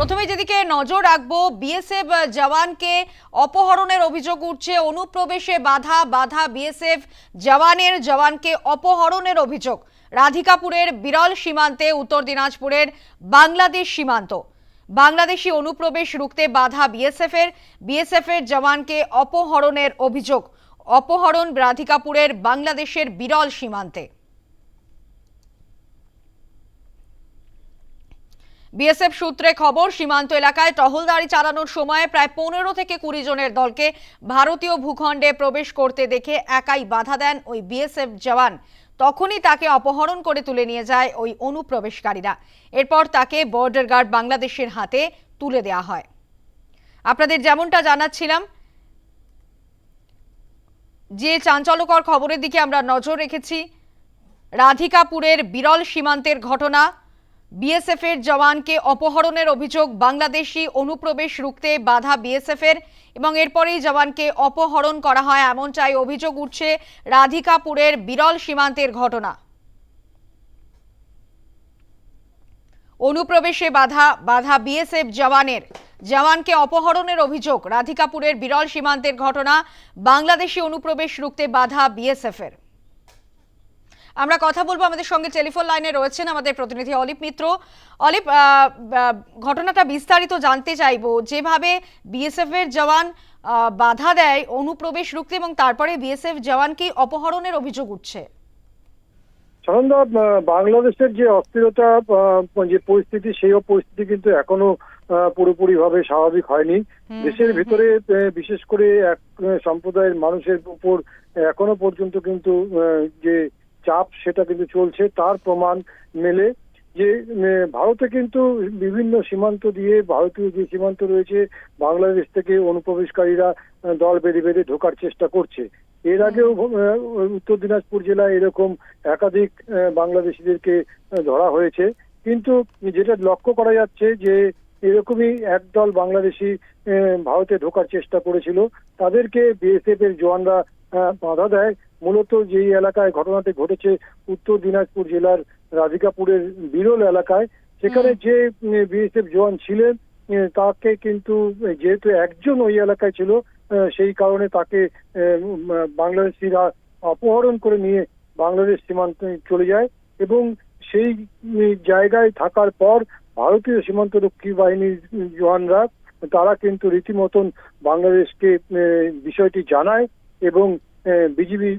প্রথমে যেদিকে নজর রাখব বিএসএফ জওয়ানকে অপহরণের অভিযোগ উঠছে, অনুপ্রবেশে বাধা বাধা বিএসএফ জওয়ানের জওয়ানকে অপহরণের অভিযোগ। রাধিকাপুরের বিরল সীমান্তে, উত্তর দিনাজপুরের বাংলাদেশ সীমান্ত। বাংলাদেশি অনুপ্রবেশ রুখতে বাধা বিএসএফ এর বিএসএফ এর জওয়ানকে অপহরণের অভিযোগ। অপহরণ রাধিকাপুরের বাংলাদেশের বিরল সীমান্তে। বিএসএফ সূত্রে খবর, সীমান্ত এলাকায় টহলদারি চালানোর সময় প্রায় পনেরো থেকে কুড়ি জনের দলকে ভারতীয় ভূখণ্ডে প্রবেশ করতে দেখে একাই বাধা দেন ওই বিএসএফ জওয়ান। তখনই তাকে অপহরণ করে তুলে নিয়ে যায় ওই অনুপ্রবেশকারীরা। এরপর তাকে বর্ডার গার্ড বাংলাদেশের হাতে তুলে দেওয়া হয়। আপনাদের যেমনটা জানাচ্ছিলাম, যে চাঞ্চল্যকর খবরের দিকে আমরা নজর রেখেছি, রাধিকাপুরের বিরল সীমান্তের ঘটনা বিএসএফ এর জওয়ানকে অপহরণের অভিযোগ বাংলাদেশি অনুপ্রবেশ রুখতে বাধা বিএসএফ এর এবং এরপরেই জওয়ানকে অপহরণ করা হয় এমনটাই অভিযোগ উঠছে রাধিকাপুরের বিরল সীমান্তের ঘটনা। অনুপ্রবেশে বাধা বাধা বিএসএফ জওয়ানের। জওয়ানকে অপহরণের অভিযোগ রাধিকাপুরের বিরল সীমান্তের ঘটনা বাংলাদেশি অনুপ্রবেশ রুখতে বাধা বিএসএফ এর আমরা কথা বলব আমাদের সঙ্গে টেলিফোন লাইনে রয়েছেন আমাদের প্রতিনিধি অলিপ মিত্র। অলিপ ঘটনাটা বিস্তারিত জানতে চাইব। যেভাবে বিএসএফ এর জওয়ান বাধা দেয় অনুপ্রবেশ রুখতে এবং তারপরে বিএসএফ জওয়ানকে অপহরণের অভিযোগ উঠছে। বাংলাদেশের যে অস্থিরতা যে পরিস্থিতি সেই পরিস্থিতি কিন্তু এখনও পুরোপুরি ভাবে স্বাভাবিক হয়নি। দেশের ভিতরে বিশেষ করে এক সম্প্রদায়ের মানুষের উপর এখনও পর্যন্ত কিন্তু যে চাপ সেটা কিন্তু চলছে তার প্রমাণ মেলে যে ভারতে কিন্তু বিভিন্ন সীমান্ত দিয়ে ভারতীয় যে সীমান্ত রয়েছে বাংলাদেশ থেকে অনুপ্রবেশকারীরা দল বেঁধে বেঁধে ঢোকার চেষ্টা করছে। এর আগেও উত্তর দিনাজপুর জেলায় এরকম একাধিক বাংলাদেশিদেরকে ধরা হয়েছে। কিন্তু যেটা লক্ষ্য করা যাচ্ছে যে এরকমই একদল বাংলাদেশি ভারতে ঢোকার চেষ্টা করেছিল। তাদেরকে বিএসএফ এর জওয়ানরা বাধা দেয়। মূলত যেই এলাকায় ঘটনাটি ঘটেছে উত্তর দিনাজপুর জেলার রাধিকাপুরের বিরল এলাকায় সেখানে যে বিএসএফ জওয়ান ছিলেন তাকে কিন্তু যেহেতু একজন ওই এলাকায় ছিল সেই কারণে তাকে বাংলাদেশিরা অপহরণ করে নিয়ে বাংলাদেশ সীমান্তে চলে যায় এবং সেই জায়গায় থাকার পর ভারতীয় সীমান্তরক্ষী বাহিনীর জওয়ানরা তারা কিন্তু রীতিমতন বাংলাদেশকে বিষয়টি জানায় এবং বিজিবি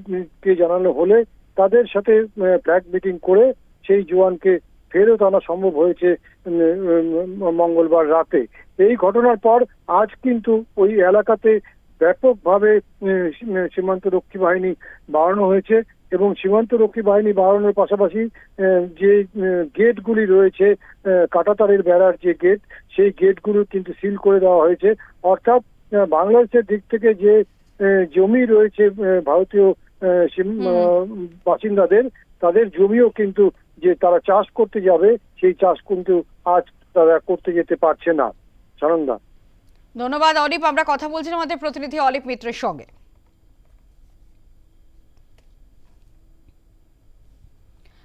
কে জানানো হলে তাদের সাথে ফ্ল্যাগ মিটিং করে সেই জওয়ানকে ফেরত আনা সম্ভব হয়েছে মঙ্গলবার রাতে। এই ঘটনার পর আজ কিন্তু ওই এলাকাতে ব্যাপকভাবে সীমান্ত রক্ষী বাহিনী বাড়ানো হয়েছে এবং সীমান্ত রক্ষী বাহিনী বাড়ানোর পাশাপাশি যে গেটগুলি রয়েছে কাঁটাতারের বেড়ার যে গেট, সেই গেটগুলো কিন্তু সিল করে দেওয়া হয়েছে। অর্থাৎ বাংলাদেশের দিক থেকে যে জমি রয়েছে ভারতীয় বাসিন্দাদের তাদের জমিও কিন্তু যে তারা চাষ করতে যাবে সেই চাষ কিন্তু আজ তারা করতে যেতে পারছে না। সানন্দা। ধন্যবাদ অলিপ আমরা কথা বলছিলাম আমাদের প্রতিনিধি অলিপ মিত্রের সঙ্গে।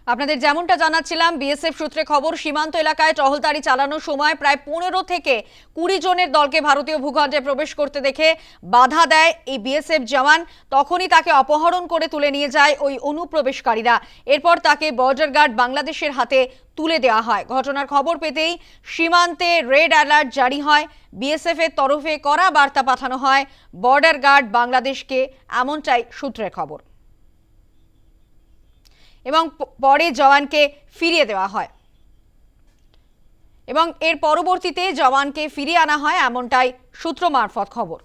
আপনাদের যেমনটা জানাচ্ছিলাম, বিএসএফ সূত্রে খবর, সীমান্ত এলাকায় টহলদারি চালানোর সময় প্রায় পনেরো থেকে কুড়ি জনের দলকে ভারতীয় ভূখণ্ডে প্রবেশ করতে দেখে বাধা দেয় এই বিএসএফ জওয়ান। তখনই তাকে অপহরণ করে তুলে নিয়ে যায় ওই অনুপ্রবেশকারীরা। এরপর তাকে বর্ডার গার্ড বাংলাদেশের হাতে তুলে দেওয়া হয়। ঘটনার খবর পেতেই সীমান্তে রেড অ্যালার্ট জারি হয়। বিএসএফ এর তরফে কড়া বার্তা পাঠানো হয় বর্ডার গার্ড বাংলাদেশকে, এমনটাই সূত্রের খবর। এবং পরে জওয়ানকে ফিরিয়ে দেওয়া হয়। এবং এর পরবর্তীতে জওয়ানকে ফিরিয়ে আনা হয়, এমনটাই সূত্র মারফত খবর।